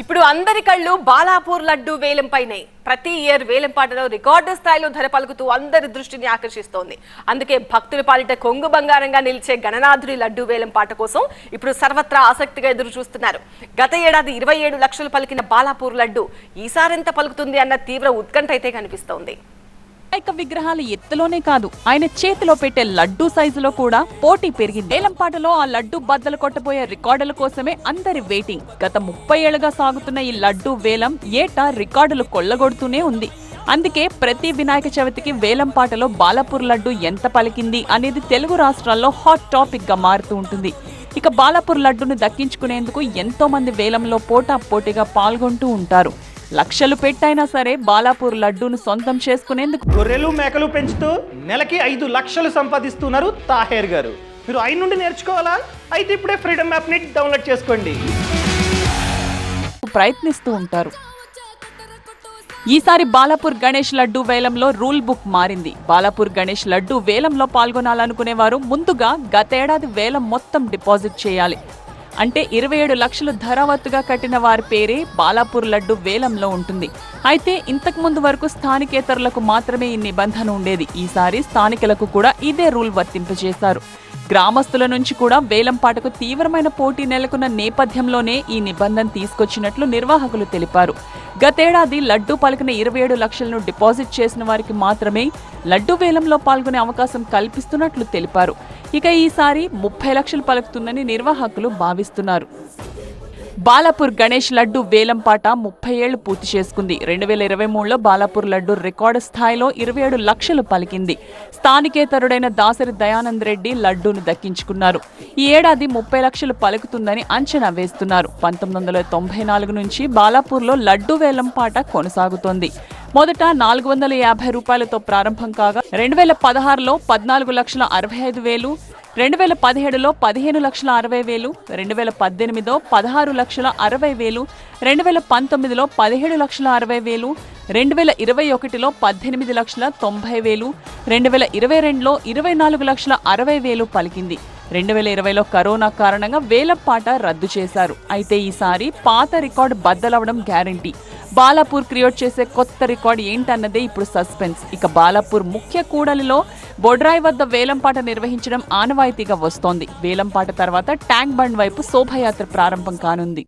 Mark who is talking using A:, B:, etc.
A: ఇప్పుడు అందరి కళ్ళు బాలాపూర్ లడ్డు వేలంపైనే ప్రతి ఇయర్ వేలంపాటలో రికార్డు స్థాయిలో ధర పలుకుతూ అందరి దృష్టిని ఆకర్షిస్తోంది. అందుకే భక్తుల పాలిట కొంగు బంగారంగా నిలిచే గణనాథుడి లడ్డు వేలంపాట కోసం ఇప్పుడు సర్వత్రా ఆసక్తిగా ఎదురు చూస్తున్నారు గత ఏడాది ఇరవై ఏడు లక్షలు పలికిన బాలాపూర్ లడ్డు ఈసారెంత పలుకుతుంది అన్న తీవ్ర ఉత్కంఠ అయితే కనిపిస్తోంది.
B: వినాయక విగ్రహాలు ఎత్తులోనే కాదు ఆయన చేతిలో పెట్టే లడ్డూ సైజులో కూడా పోటీ పెరిగింది. వేలంపాటలో ఆ లడ్డు బద్దలు కొట్టబోయే రికార్డుల కోసమే అందరి వెయిటింగ్. గత ముప్పై ఏళ్ళుగా సాగుతున్న ఈ లడ్డు వేలం ఏటా రికార్డులు కొల్లగొడుతూనే ఉంది. అందుకే ప్రతి వినాయక చవితికి వేలంపాటలో బాలాపూర్ లడ్డు ఎంత పలికింది అనేది తెలుగు రాష్ట్రాల్లో హాట్ టాపిక్గా మారుతూ ఉంటుంది. ఇక బాలాపూర్ లడ్డును దక్కించుకునేందుకు ఎంతో మంది వేలంలో పోటా పోటీగా పాల్గొంటూ ఉంటారు. లక్షలు పెట్టైనా సరే బాలాపూర్ లడ్డూను సొంతం చేసుకునేందుకు
C: గొర్రెలు మేకలు పెంచుతూ నెలకి ఐదు లక్షలు సంపాదిస్తున్నారు తాహేర్ గారు. మీరు ఆయన నుండి నేర్చుకోవాలా? అయితే ఇప్పుడే ఫ్రీడమ్ యాప్ని డౌన్లోడ్ చేసుకోండి.
B: ప్రయత్నిస్తూ ఉంటారు. ఈసారి బాలాపూర్ గణేష్ లడ్డు వేలంలో రూల్ బుక్ మారింది. బాలాపూర్ గణేష్ లడ్డు వేలంలో పాల్గొనాలనుకునే వారు ముందుగా గతేడాది వేలం మొత్తం డిపాజిట్ చేయాలి. అంటే ఇరవై ఏడు లక్షలు ధరావత్తుగా కట్టిన వారి పేరే బాలాపూర్ లడ్డు వేలంలో ఉంటుంది. అయితే ఇంతకు ముందు వరకు స్థానికేతరులకు మాత్రమే ఈ నిబంధన ఉండేది. ఈసారి స్థానికులకు కూడా ఇదే రూల్ వర్తింపజేశారు. గ్రామస్తుల నుంచి కూడా వేలంపాటకు తీవ్రమైన పోటీ నెలకొన్న నేపథ్యంలోనే ఈ నిబంధన తీసుకొచ్చినట్లు నిర్వాహకులు తెలిపారు. గతేడాది లడ్డూ పలికిన ఇరవై ఏడు లక్షలను డిపాజిట్ చేసిన వారికి మాత్రమే లడ్డూ వేలంలో పాల్గొనే అవకాశం కల్పిస్తున్నట్లు తెలిపారు. ఇక ఈసారి ముప్పై లక్షలు పలుకుతుందని నిర్వాహకులు భావిస్తున్నారు. బాలాపూర్ గణేష్ లడ్డు వేలంపాట ముప్పై ఏళ్ళు పూర్తి చేసుకుంది. రెండు వేల ఇరవై మూడులో బాలాపూర్ లడ్డు రికార్డు స్థాయిలో ఇరవై ఏడు లక్షలు పలికింది. స్థానికేతరుడైన దాసరి దయానంద్ రెడ్డి లడ్డూను దక్కించుకున్నారు. ఈ ఏడాది ముప్పై లక్షలు పలుకుతుందని అంచనా వేస్తున్నారు. పంతొమ్మిది వందల తొంభై నాలుగు నుంచి బాలాపూర్లో లడ్డు వేలంపాట కొనసాగుతోంది. మొదట నాలుగు వందల యాభై రూపాయలతో ప్రారంభం కాగా రెండు వేల పదహారులో పద్నాలుగు లక్షల అరవై ఐదు వేలు రెండు వేల పదిహేడులో పదిహేను లక్షల అరవై వేలు రెండు వేల పద్దెనిమిదిలో పదహారు లక్షల అరవై వేలు రెండు వేల పంతొమ్మిదిలో పదిహేడు లక్షల అరవై వేలు రెండు వేల ఇరవై ఒకటిలో పద్దెనిమిది లక్షల తొంభై వేలు రెండు వేల ఇరవై రెండులో ఇరవై నాలుగు లక్షల అరవై వేలు పలికింది. రెండు వేల ఇరవైలో కరోనా కారణంగా వేలపాట రద్దు చేశారు. అయితే ఈసారి పాత రికార్డు బద్దలవడం గ్యారంటీ. బాలాపూర్ క్రియేట్ చేసే కొత్త రికార్డ్ ఏంటన్నదే ఇప్పుడు సస్పెన్స్. ఇక బాలాపూర్ ముఖ్య కూడలిలో బొడ్రాయి వద్ద వేలంపాట నిర్వహించడం ఆనవాయితీగా వస్తోంది. వేలంపాట తర్వాత ట్యాంక్ బండ్ వైపు శోభయాత్ర ప్రారంభం కానుంది.